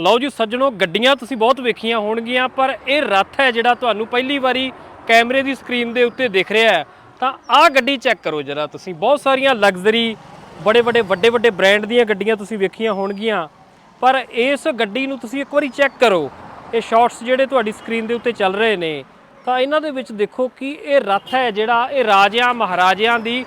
ਲਓ ਜੀ ਸੱਜਣੋ, ਗੱਡੀਆਂ ਤੁਸੀਂ ਬਹੁਤ ਵੇਖੀਆਂ ਹੋਣਗੀਆਂ, ਪਰ ਇਹ ਰੱਥ ਹੈ ਜਿਹੜਾ ਤੁਹਾਨੂੰ ਪਹਿਲੀ ਵਾਰੀ ਕੈਮਰੇ ਦੀ ਸਕਰੀਨ ਦੇ ਉੱਤੇ ਦਿਖ ਰਿਹਾ ਹੈ। ਤਾਂ ਆਹ ਗੱਡੀ ਚੈੱਕ ਕਰੋ ਜਰਾ ਤੁਸੀਂ। ਬਹੁਤ ਸਾਰੀਆਂ ਲਗਜ਼ਰੀ ਬੜੇ ਬੜੇ ਵੱਡੇ ਵੱਡੇ ਬ੍ਰਾਂਡ ਦੀਆਂ ਗੱਡੀਆਂ ਤੁਸੀਂ ਵੇਖੀਆਂ ਹੋਣਗੀਆਂ। ਪਰ ਇਸ ਗੱਡੀ ਨੂੰ ਤੁਸੀਂ ਇੱਕ ਵਾਰੀ ਚੈੱਕ ਕਰੋ। ਇਹ ਸ਼ਾਟਸ ਜਿਹੜੇ ਤੁਹਾਡੀ ਸਕਰੀਨ ਦੇ ਉੱਤੇ ਚੱਲ ਰਹੇ ਨੇ। ਤਾਂ ਇਹਨਾਂ ਦੇ ਵਿੱਚ ਦੇਖੋ ਕਿ ਇਹ ਰੱਥ ਹੈ ਜਿਹੜਾ ਇਹ ਰਾਜਿਆਂ, ਮਹਾਰਾਜਿਆਂ ਦੀ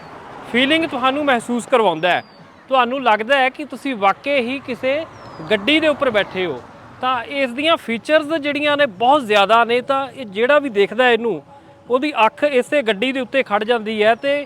ਫੀਲਿੰਗ ਤੁਹਾਨੂੰ ਮਹਿਸੂਸ ਕਰਵਾਉਂਦਾ ਹੈ। ਤੁਹਾਨੂੰ ਲੱਗਦਾ ਹੈ ਕਿ ਤੁਸੀਂ ਵਾਕਈ ਹੀ ਕਿਸੇ ਗੱਡੀ ਦੇ ਉੱਪਰ ਬੈਠੇ ਹੋ ਤਾਂ ਇਸ ਦੀਆਂ ਫੀਚਰਸ ਜਿਹੜੀਆਂ ਨੇ ਬਹੁਤ ਜ਼ਿਆਦਾ ਨੇ ਤਾਂ ਇਹ ਜਿਹੜਾ ਵੀ ਦੇਖਦਾ ਇਹਨੂੰ ਉਹਦੀ ਅੱਖ ਇਸੇ ਗੱਡੀ ਦੇ ਉੱਤੇ ਖੜ ਜਾਂਦੀ ਹੈ ਤੇ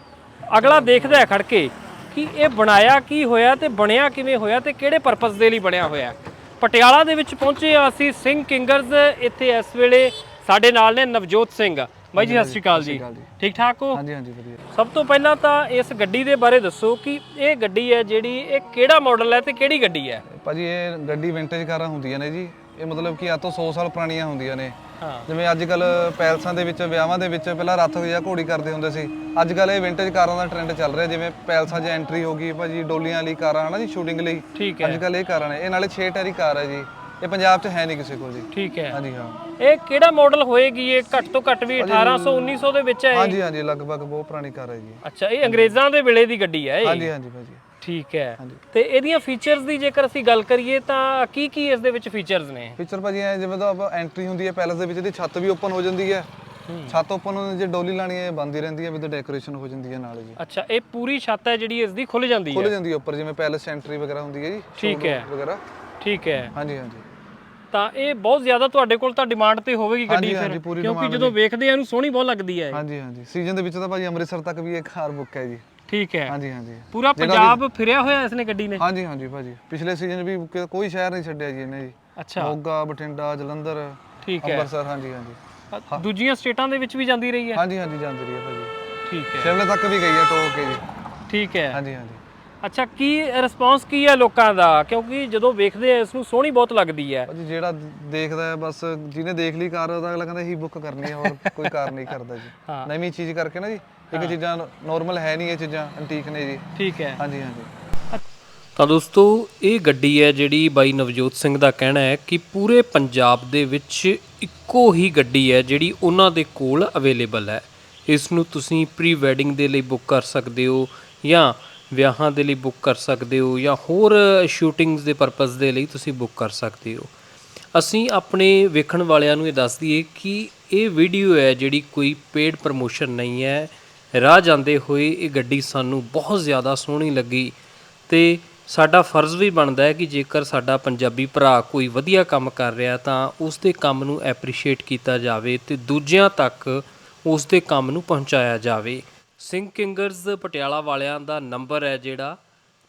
ਅਗਲਾ ਦੇਖਦਾ ਹੈ ਖੜ ਕੇ ਕਿ ਇਹ ਬਣਾਇਆ ਕੀ ਹੋਇਆ ਤੇ ਬਣਿਆ ਕਿਵੇਂ ਹੋਇਆ ਤੇ ਕਿਹੜੇ ਪਰਪਸ ਦੇ ਲਈ ਬਣਿਆ ਹੋਇਆ। ਪਟਿਆਲਾ ਦੇ ਵਿੱਚ ਪਹੁੰਚੇ ਹਾਂ ਅਸੀਂ ਸਿੰਘ ਕਿੰਗਰਸ ਇੱਥੇ ਇਸ ਵੇਲੇ ਸਾਡੇ ਨਾਲ ਨੇ ਨਵਜੋਤ ਸਿੰਘ। ਬਾਈ ਜੀ ਸਤਿ ਸ਼੍ਰੀ ਅਕਾਲ ਜੀ। ਅਕਾਲ ਜੀ। ਠੀਕ ਠਾਕ ਹੋ? ਹਾਂਜੀ ਹਾਂਜੀ ਵਧੀਆ। ਸਭ ਤੋਂ ਪਹਿਲਾਂ ਤਾਂ ਇਸ ਗੱਡੀ ਦੇ ਬਾਰੇ ਦੱਸੋ ਕਿ ਇਹ ਗੱਡੀ ਹੈ ਜਿਹੜੀ ਇਹ ਕਿਹੜਾ ਮਾਡਲ ਹੈ ਤੇ ਕਿਹੜੀ ਗੱਡੀ ਹੈ? ਭਾਜੀ ਇਹ ਗੱਡੀ ਵਿੰਟੇਜ ਕਾਰਾਂ ਹੁੰਦੀਆਂ ਨੇ ਜੀ। ਇਹ ਮਤਲਬ ਕਿ ਆ ਤੋਂ 100 ਸਾਲ ਪੁਰਾਣੀਆਂ ਹੁੰਦੀਆਂ ਨੇ। ਹਾਂ। ਜਿਵੇਂ ਅੱਜ ਕੱਲ ਪੈਲਸਾਂ ਦੇ ਵਿੱਚ ਵਿਆਹਾਂ ਦੇ ਵਿੱਚ ਪਹਿਲਾਂ ਰੱਥ ਜਾਂ ਘੋੜੀ ਕਰਦੇ ਹੁੰਦੇ ਸੀ। ਅੱਜ ਕੱਲ ਇਹ ਵਿੰਟੇਜ ਕਾਰਾਂ ਦਾ ਟ੍ਰੈਂਡ ਚੱਲ ਰਿਹਾ ਜਿਵੇਂ ਪੈਲਸਾਂ 'ਚ ਐਂਟਰੀ ਹੋ ਗਈ ਭਾਜੀ ਡੋਲੀਆਂ ਵਾਲੀ ਕਾਰਾਂ ਹਨਾ ਜੀ ਸ਼ੂਟਿੰਗ ਲਈ। ਠੀਕ ਹੈ। ਅੱਜ ਕੱਲ ਇਹ ਕਾਰਾਂ ਨੇ। ਇਹ ਨਾਲੇ 6 ਟਾਇਰੀ ਕਾਰ ਹੈ ਜੀ। ਇਹ ਪੰਜਾਬ 'ਚ ਹੈ ਨਹੀਂ ਕਿਸੇ ਕੋਲ ਜੀ। ਠੀਕ ਹੈ। ਹਾਂਜੀ ਹਾਂ। ਇਹ ਕਿਹੜਾ ਮਾਡਲ ਹੋਏਗੀ? ਇਹ ਘੱਟ ਤੋਂ ਘੱਟ ਵੀ 1800 1900 ਦੇ ਵਿੱਚ ਹੈ? ਹਾਂਜੀ ਹਾਂਜੀ ਲਗਭਗ ਬਹੁਤ ਪੁਰਾਣੀ ਕਾਰ ਹੈ ਜੀ। ਅੱਛਾ ਇਹ ਅੰਗਰੇਜ਼ਾਂ ਦੇ ਵੇਲੇ ਦੀ ਗੱਡੀ ਹੈ ਇਹ? ਹਾਂਜੀ ਹਾਂਜੀ ਭਾਜੀ। ਠੀਕ ਹੈ। ਹਾਂਜੀ। ਤੇ ਇਹਦੀਆਂ ਫੀਚਰਸ ਦੀ ਜੇਕਰ ਅਸੀਂ ਗੱਲ ਕਰੀਏ ਤਾਂ ਕੀ ਕੀ ਇਸ ਦੇ ਵਿੱਚ ਫੀਚਰਸ ਨੇ? ਫੀਚਰ ਭਾਜੀ ਐ ਜਿਵੇਂ ਤਾਂ ਆਪਾਂ ਐਂਟਰੀ ਹੁੰਦੀ ਹੈ ਪੈਲਸ ਦੇ ਵਿੱਚ ਦੀ ਛੱਤ ਵੀ ਓਪਨ ਹੋ ਜਾਂਦੀ ਹੈ। ਛੱਤ ਓਪਨ ਜੇ ਡੋਲੀ ਲਾਣੀ ਹੈ ਬੰਦ ਹੀ ਰਹਿੰਦੀ ਹੈ ਵਿਦ ਡੈਕੋਰੇਸ਼ਨ ਹੋ ਜਾਂਦੀ ਹੈ ਨਾਲ ਜੀ ਅੱਛਾ ਇਹ ਪੂਰੀ ਛੱਤ ਹੈ ਜਿਹੜੀ ਇਸ ਦੀ ਖੁੱਲ ਜਾਂਦੀ ਖੁੱਲ ਹੈ? ਜਾਂਦੀ ਹੈ ਉੱਪਰ ਜਿਵੇਂ ਪੈਲਸ ਐਂਟਰੀ ਵਗੈਰਾ ਹੁੰਦੀ ਹੈ ਜੀ ਠੀਕ ਹੈ। showroom ਵਗੈਰਾ। ਠੀਕ ਹੈ। ਹਾਂਜੀ ਹਾਂਜੀ। ਤਾਂ ਇਹ ਬਹੁਤ ਜ਼ਿਆਦਾ ਤੁਹਾਡੇ ਕੋਲ ਤਾਂ ਡਿਮਾਂਡ ਤੇ ਹੋਵੇਗੀ ਗੱਡੀ ਹਾਂਜੀ, ਫਿਰ ਹਾਂਜੀ, ਪੂਰੀ ਕਿਉਂਕਿ demand ਜਦੋਂ ਵੇਖਦੇ ਆ ਇਹਨੂੰ ਸੋਹਣੀ ਬਹੁਤ ਲੱਗਦੀ ਹੈ ਇਹ। ਹਾਂਜੀ ਹਾਂਜੀ। ਸੀਜ਼ਨ ਦੇ ਵਿੱਚ ਤਾਂ ਭਾਜੀ ਅੰਮ੍ਰਿਤਸਰ ਤੱਕ ਵੀ ਇਹ ਕਾਰ ਬੁੱਕ ਹੈ ਜੀ। ਠੀਕ ਹੈ। ਹਾਂਜੀ ਹਾਂਜੀ। ਪੂਰਾ ਪੰਜਾਬ ਫਿਰਿਆ ਹੋਇਆ ਇਸਨੇ ਗੱਡੀ ਨੇ? ਹਾਂਜੀ ਹਾਂਜੀ ਭਾਜੀ। ਪਿਛਲੇ ਸੀਜ਼ਨ ਵੀ ਕਿ- ਕੋਈ ਸ਼ਹਿਰ ਨਹੀਂ ਛੱਡਿਆ ਜੀ ਇਹਨੇ ਜੀ। ਅੱਛਾ। ਮੋਗਾ ਬਠਿੰਡਾ ਜਲੰਧਰ ਠੀਕ ਹੈ। ਅੰਮ੍ਰਿਤਸਰ ਹਾਂਜੀ ਹਾਂਜੀ। ਅ, ਦੂਜੀਆਂ ਸਟੇਟਾਂ ਦੇ ਵਿੱਚ ਵੀ ਜਾਂਦੀ ਰਹੀ ਹੈ? ਹਾਂਜੀ ਹਾਂਜੀ ਜਾਂਦੀ ਰਹੀ ਹੈ ਭਾਜੀ। ਠੀਕ ਹੈ। ਸ਼ਿਮਲੇ ਤੱਕ ਵੀ ਗਈ ਹੈ ਟੋਕ ਕੇ ਜੀ। ਠੀਕ ਹੈ। ਹਾਂਜੀ ਹਾਂਜੀ। ਅੱਛਾ ਕੀ ਰਿਸਪੌਂਸ ਕੀ ਹੈ ਲੋਕਾਂ ਦਾ? ਕਿਉਂਕਿ ਜਦੋਂ ਵੇਖਦੇ ਆ ਇਸ ਨੂੰ ਸੋਹਣੀ ਬਹੁਤ ਲੱਗਦੀ ਹੈ। ਭਾਜੀ ਜਿਹੜਾ ਦੇਖਦਾ ਹੈ ਬਸ ਜਿਹਨੇ ਦੇਖ ਲਈ ਕਾਰ ਉਹਦਾ ਅਗਲਾ ਕਹਿੰਦਾ ਹੀ ਬੁੱਕ ਕਰਨੀ ਹੈ ਹੋਰ ਕੋਈ ਕਾਰ ਨਹੀਂ ਕਰਦਾ ਜੀ। ਹਾਂ। ਨਵੀਂ ਚੀਜ਼ ਕਰਕੇ ਨਾ ਜੀ ਇੱਕ ਚੀਜ਼ਾਂ ਨਾਰਮਲ ਹੈ ਨਹੀਂ ਇਹ ਚੀਜ਼ਾਂ ਐਂਟੀਕ ਨੇ ਜੀ। ਠੀਕ ਹੈ। ਹਾਂਜੀ ਹਾਂਜੀ। ਤਾਂ ਦੋਸਤੋ ਇਹ ਗੱਡੀ ਹੈ ਜਿਹੜੀ ਬਾਈ ਨਵਜੋਤ ਸਿੰਘ ਦਾ ਕਹਿਣਾ ਹੈ ਕਿ ਪੂਰੇ ਪੰਜਾਬ ਦੇ ਵਿੱਚ ਇੱਕੋ ਹੀ ਗੱਡੀ ਹੈ ਜਿਹੜੀ ਉਹਨਾਂ ਦੇ ਕੋਲ ਅਵੇਲੇਬਲ ਹੈ। ਇਸ ਨੂੰ ਤੁਸੀਂ ਪ੍ਰੀ ਵੈਡਿੰਗ ਦੇ ਲਈ ਬੁੱਕ ਕਰ ਸਕਦੇ ਹੋ ਜਾਂ ਵਿਆਹਾਂ ਦੇ ਲਈ ਬੁੱਕ ਕਰ ਸਕਦੇ ਹੋ ਜਾਂ ਹੋਰ ਸ਼ੂਟਿੰਗਸ ਦੇ ਪਰਪਸ ਦੇ ਲਈ ਤੁਸੀਂ ਬੁੱਕ ਕਰ ਸਕਦੇ ਹੋ। ਅਸੀਂ ਆਪਣੇ ਵੇਖਣ ਵਾਲਿਆਂ ਨੂੰ ਇਹ ਦੱਸ ਦਈਏ ਕਿ ਇਹ ਵੀਡੀਓ ਹੈ ਜਿਹੜੀ ਕੋਈ ਪੇਡ ਪ੍ਰਮੋਸ਼ਨ ਨਹੀਂ ਹੈ। ਰਾਹ ਜਾਂਦੇ ਹੋਏ ਇਹ ਗੱਡੀ ਸਾਨੂੰ ਬਹੁਤ ਜ਼ਿਆਦਾ ਸੋਹਣੀ ਲੱਗੀ ਤੇ ਸਾਡਾ ਫਰਜ਼ ਵੀ ਬਣਦਾ ਹੈ ਕਿ ਜੇਕਰ ਸਾਡਾ ਪੰਜਾਬੀ ਭਰਾ ਕੋਈ ਵਧੀਆ ਕੰਮ ਕਰ ਰਿਹਾ ਤਾਂ ਉਸ ਦੇ ਕੰਮ ਨੂੰ ਐਪਰੀਸ਼ੀਏਟ ਕੀਤਾ ਜਾਵੇ ਤੇ ਦੂਜਿਆਂ ਤੱਕ ਉਸ ਦੇ ਕੰਮ ਨੂੰ ਪਹੁੰਚਾਇਆ ਜਾਵੇ। ਸਿੰਘ ਕਿੰਗਰਸ ਪਟਿਆਲਾ ਵਾਲਿਆਂ ਦਾ ਨੰਬਰ ਹੈ ਜਿਹੜਾ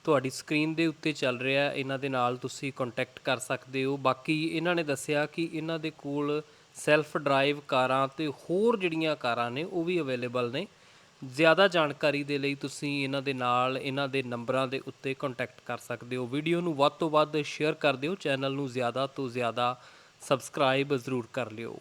ਤੁਹਾਡੀ ਸਕਰੀਨ ਦੇ ਉੱਤੇ ਚੱਲ ਰਿਹਾ ਹੈ। ਇਹਨਾਂ ਦੇ ਨਾਲ ਤੁਸੀਂ ਕੰਟੈਕਟ ਕਰ ਸਕਦੇ ਹੋ। ਬਾਕੀ ਇਹਨਾਂ ਨੇ ਦੱਸਿਆ ਕਿ ਇਹਨਾਂ ਦੇ ਕੋਲ ਸੈਲਫ ਡਰਾਈਵ ਕਾਰਾਂ ਤੇ ਹੋਰ ਜਿਹੜੀਆਂ ਕਾਰਾਂ ਨੇ, ਉਹ ਵੀ ਅਵੇਲੇਬਲ ਨੇ। ਜ਼ਿਆਦਾ ਜਾਣਕਾਰੀ ਦੇ ਲਈ ਤੁਸੀਂ ਇਹਨਾਂ ਦੇ ਨਾਲ ਇਹਨਾਂ ਦੇ ਨੰਬਰਾਂ ਦੇ ਉੱਤੇ ਕੰਟੈਕਟ ਕਰ ਸਕਦੇ ਹੋ। ਵੀਡੀਓ ਨੂੰ ਵੱਧ ਤੋਂ ਵੱਧ ਸ਼ੇਅਰ ਕਰ ਦਿਓ। ਚੈਨਲ ਨੂੰ ਜ਼ਿਆਦਾ ਤੋਂ ਜ਼ਿਆਦਾ ਸਬਸਕ੍ਰਾਈਬ ਜ਼ਰੂਰ ਕਰ ਲਿਓ।